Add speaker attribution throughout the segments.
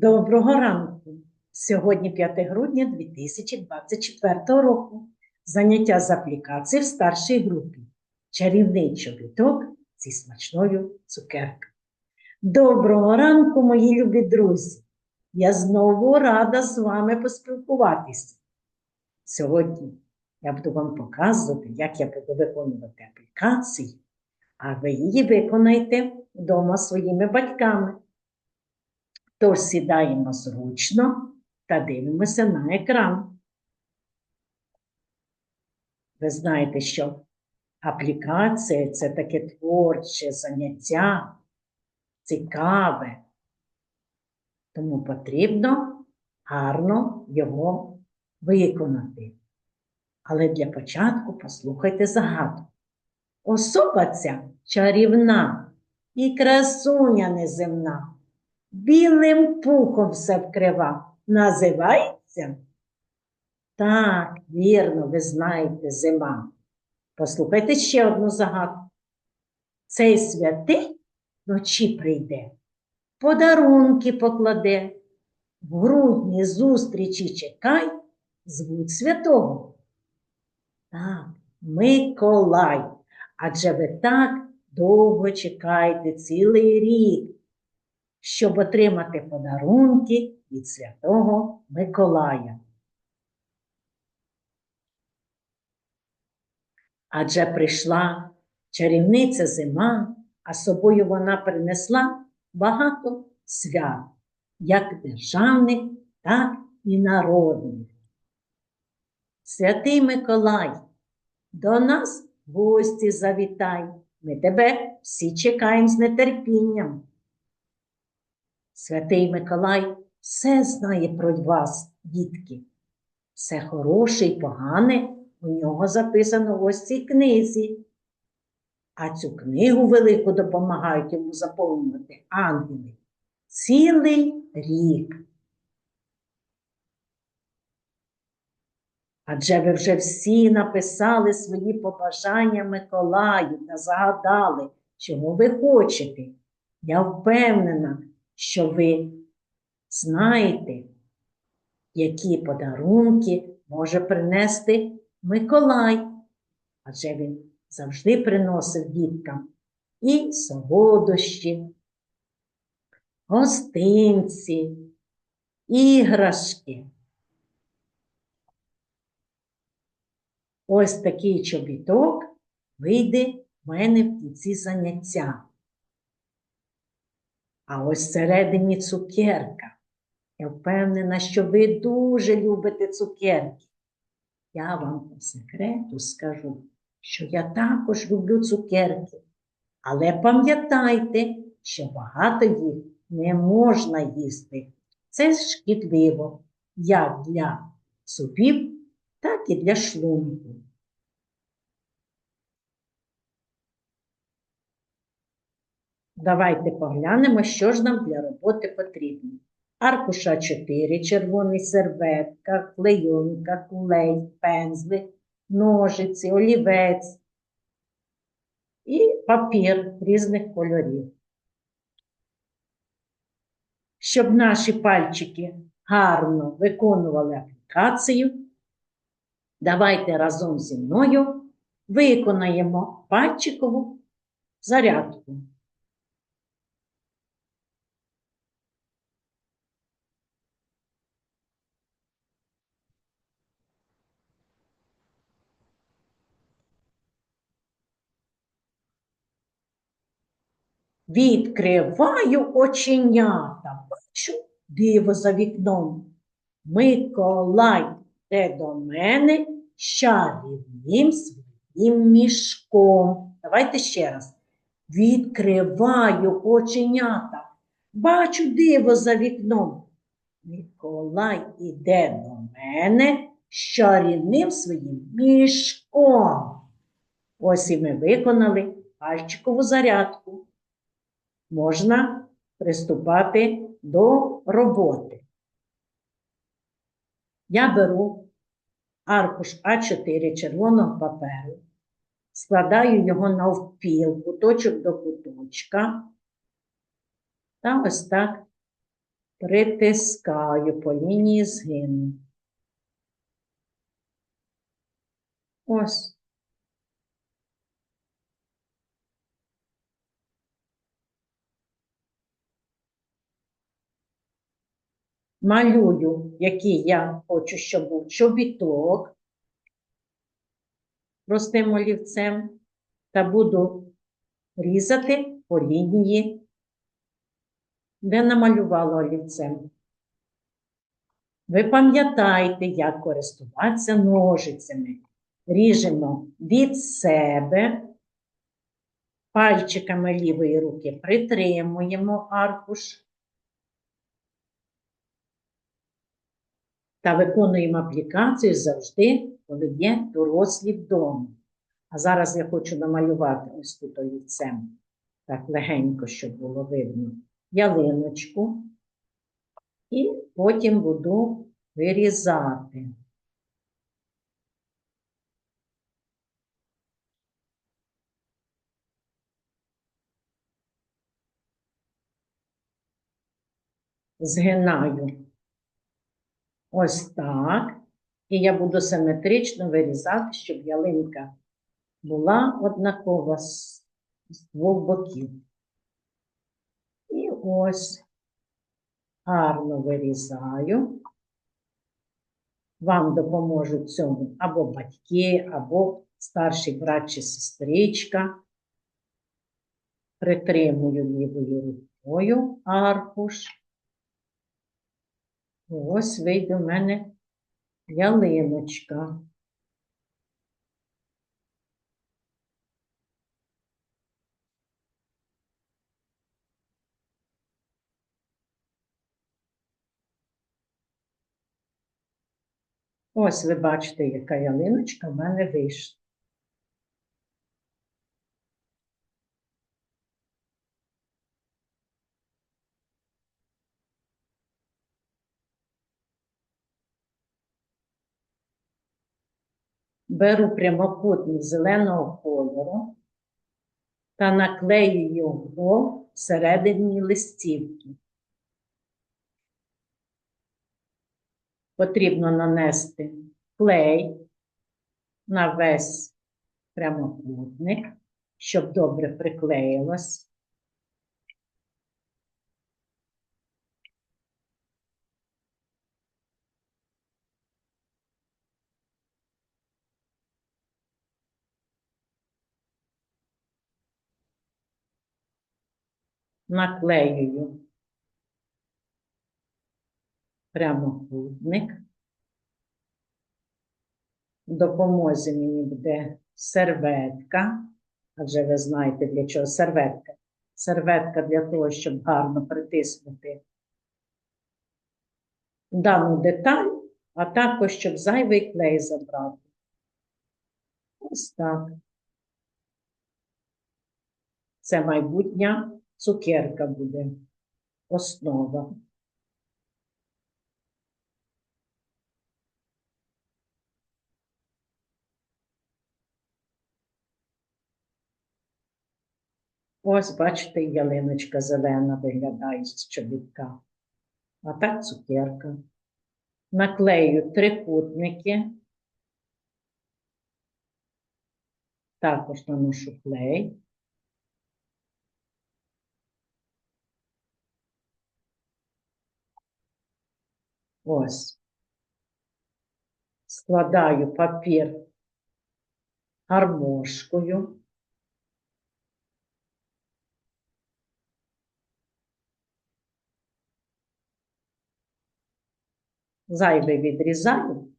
Speaker 1: Доброго ранку! Сьогодні 5 грудня 2024 року. Заняття з аплікації в старшій групі. Чарівний чобіток зі смачною цукеркою. Доброго ранку, мої любі друзі! Я знову рада з вами поспілкуватися. Сьогодні я буду вам показувати, як я буду виконувати аплікацію, а ви її виконаєте вдома своїми батьками. Тож сідаємо зручно та дивимося на екран. Ви знаєте, що аплікація це таке творче заняття, цікаве, тому потрібно гарно його виконати. Але для початку послухайте загадку. Особа ця чарівна і красуня неземна білим пухом все вкрива. Називається? Так, вірно, ви знаєте, зима. Послухайте ще одну загадку. Цей святий вночі прийде, подарунки покладе, в грудні зустрічі чекай, звуть святого. Так, Миколай. Адже ви так довго чекаєте цілий рік щоб отримати подарунки від Святого Миколая. Адже прийшла чарівниця зима, а собою вона принесла багато свят, як державних, так і народних. Святий Миколай, до нас гості завітай, ми тебе всі чекаємо з нетерпінням. Святий Миколай все знає про вас, дітки. Все хороше і погане у нього записано в ось цій книзі. А цю книгу велику допомагають йому заповнювати ангели цілий рік. Адже ви вже всі написали свої побажання Миколаю та загадали, чого ви хочете. Я впевнена, що ви знаєте, які подарунки може принести Миколай, адже він завжди приносив діткам і солодощі, гостинці, іграшки. Ось такий чобіток вийде в мене в кінці заняття. А ось всередині цукерка. Я впевнена, що ви дуже любите цукерки. Я вам по секрету скажу, що я також люблю цукерки. Але пам'ятайте, що багато їх не можна їсти. Це шкідливо як для зубів, так і для шлунку. Давайте поглянемо, що ж нам для роботи потрібно. Аркуша 4, червоний серветка, клейонка, клей, пензли, ножиці, олівець і папір різних кольорів. Щоб наші пальчики гарно виконували аплікацію, давайте разом зі мною виконаємо пальчикову зарядку. Відкриваю оченята, бачу диво за вікном. Миколай те до мене чарівним своїм мішком. Давайте ще раз. Відкриваю оченята, бачу диво за вікном. Миколай іде до мене з чарівним своїм мішком. Ось і ми виконали пальчикову зарядку можна приступати до роботи. Я беру аркуш А4 червоного паперу, складаю його навпіл, куточок до куточка, та ось так притискаю по лінії згину. Ось. Малюю, який я хочу, щоб був чобіток простим олівцем та буду різати по лінії, де намалювала олівцем. Ви пам'ятаєте, як користуватися ножицями. Ріжемо від себе, пальчиками лівої руки притримуємо аркуш та виконуємо аплікацію завжди, коли є дорослі вдома. А зараз я хочу намалювати ось тут олівцем, так легенько, щоб було видно, ялиночку. І потім буду вирізати. Згинаю ось так. І я буду симетрично вирізати, щоб ялинка була однакова з, двох боків. І ось гарно вирізаю. Вам допоможуть цьому або батьки, або старший брат чи сестричка. Притримую лівою рукою аркуш. Ось вийде в мене ялиночка. Ось ви бачите, яка ялиночка в мене вийшла. Беру прямокутник зеленого кольору та наклею його всередині листівки. Потрібно нанести клей на весь прямокутник, щоб добре приклеїлось. Наклеюю прямокутник. В допомозі мені буде серветка, адже ви знаєте, для чого серветка. Серветка для того, щоб гарно притиснути дану деталь, а також, щоб зайвий клей забрати. Ось так. Це майбутня цукерка буде основа. Ось, бачите, ялиночка зелена виглядає з чобітка. А так цукерка. Наклею трикутники. Також наношу клей. Ось. Складаю папір гармошкою. Зайве відрізаю.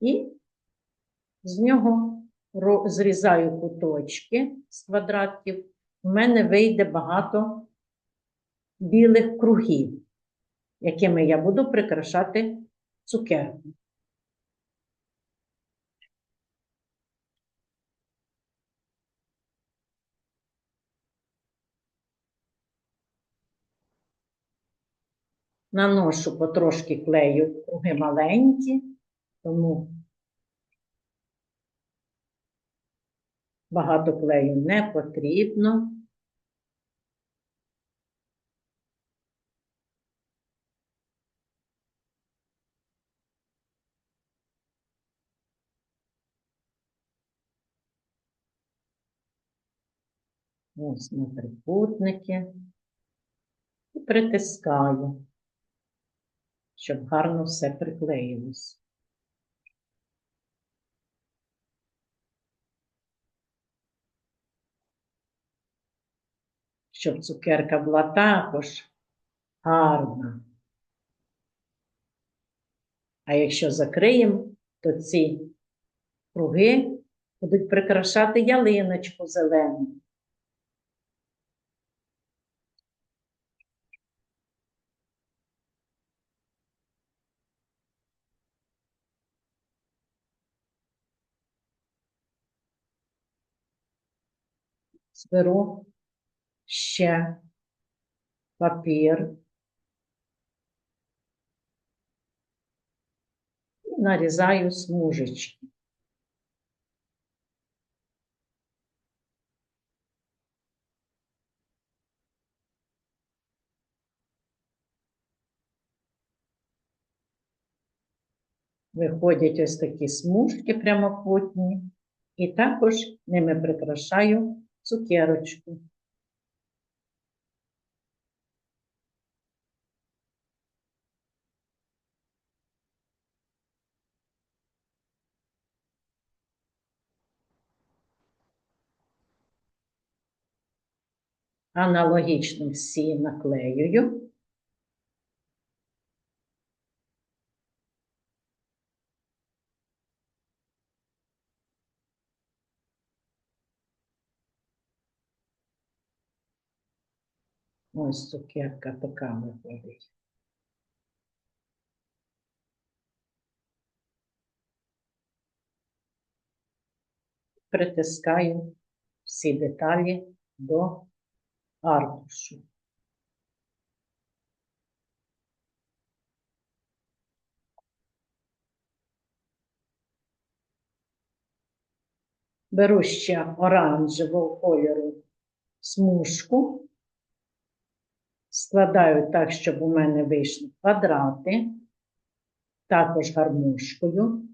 Speaker 1: І з нього зрізаю куточки з квадратів. У мене вийде багато білих кругів, якими я буду прикрашати цукерку. Наношу потрошки клею круги маленькі, тому Багато клею не потрібно. Ось на трикутники. І притискаю, щоб гарно все приклеїлось. Щоб цукерка була також гарна. А якщо закриємо, то ці круги будуть прикрашати ялиночку зелену. Зберу ще папір. І нарізаю смужечки. Виходять ось такі смужки прямокутні, і також ними прикрашаю цукерочку. Аналогічно всі наклеюю. Ось цукерка така виходить. Притискаю всі деталі до аркушу. Беру ще оранжевого кольору смужку, складаю так, щоб у мене вийшли квадрати, також гармошкою,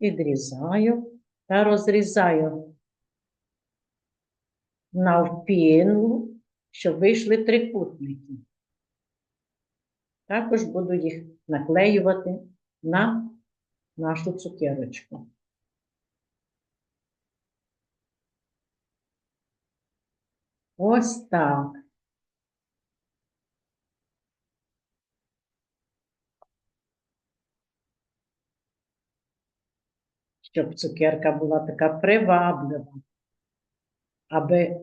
Speaker 1: відрізаю та розрізаю навпіл, щоб вийшли трикутники. Також буду їх наклеювати на нашу цукерочку. Ось так. Щоб цукерка була така приваблива, аби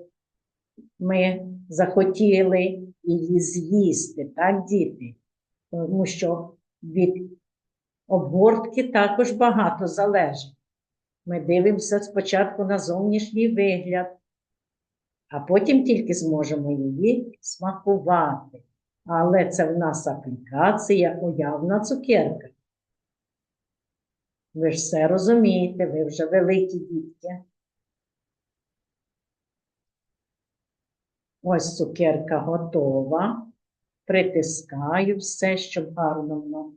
Speaker 1: ми захотіли її з'їсти, так, діти? Тому що від обгортки також багато залежить. Ми дивимося спочатку на зовнішній вигляд, а потім тільки зможемо її смакувати. Але це в нас аплікація уявна цукерка. Ви ж все розумієте, ви вже великі дітки. Ось цукерка готова. Притискаю все, щоб гарно воно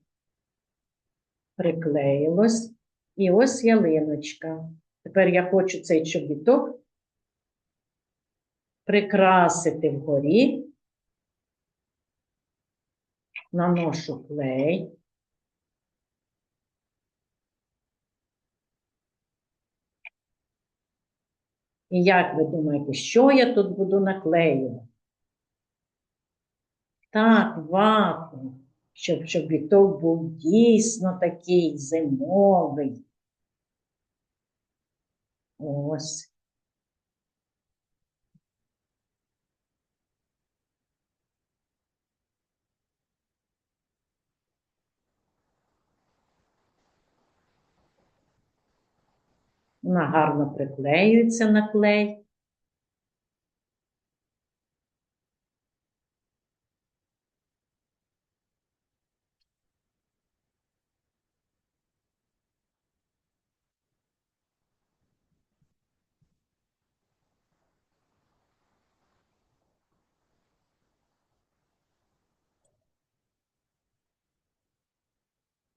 Speaker 1: приклеїлось. І ось ялиночка. Тепер я хочу цей чобіток прикрасити вгорі. Наношу клей. І як ви думаєте, що я тут буду наклеювати? Так, вату, щоб чобіток був дійсно такий зимовий. Ось. Вона гарно приклеюється на клей.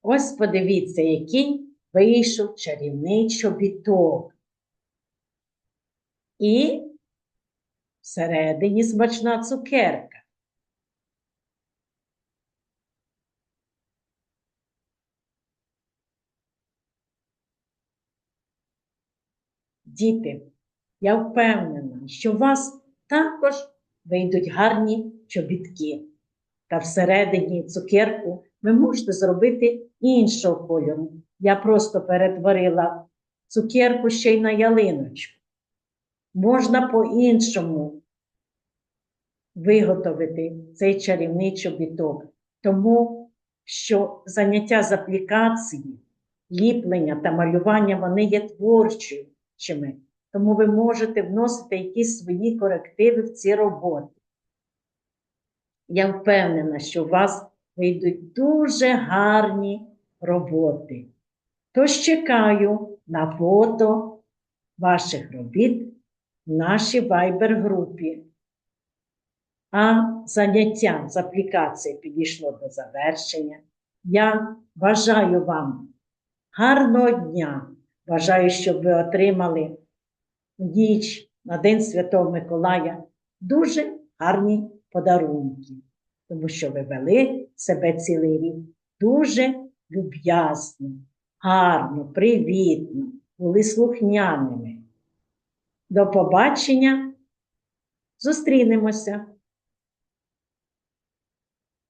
Speaker 1: Ось подивіться, який вийшов чарівний чобіток. І всередині смачна цукерка. Діти, я впевнена, що у вас також вийдуть гарні чобітки. Та всередині цукерку ви можете зробити іншого кольору. Я просто перетворила цукерку ще й на ялиночку. Можна по-іншому виготовити цей чарівний чобіток, тому що заняття з аплікації, ліплення та малювання вони є творчими, тому ви можете вносити якісь свої корективи в ці роботи. Я впевнена, що у вас вийдуть дуже гарні роботи. Тож чекаю на фото ваших робіт в нашій Viber-групі. А заняття з аплікації підійшло до завершення. Я бажаю вам гарного дня. Бажаю, щоб ви отримали ніч на День Святого Миколая дуже гарні подарунки, тому що ви вели себе цілий рік дуже люб'язно, гарно, привітно, були слухняними. До побачення! Зустрінемося!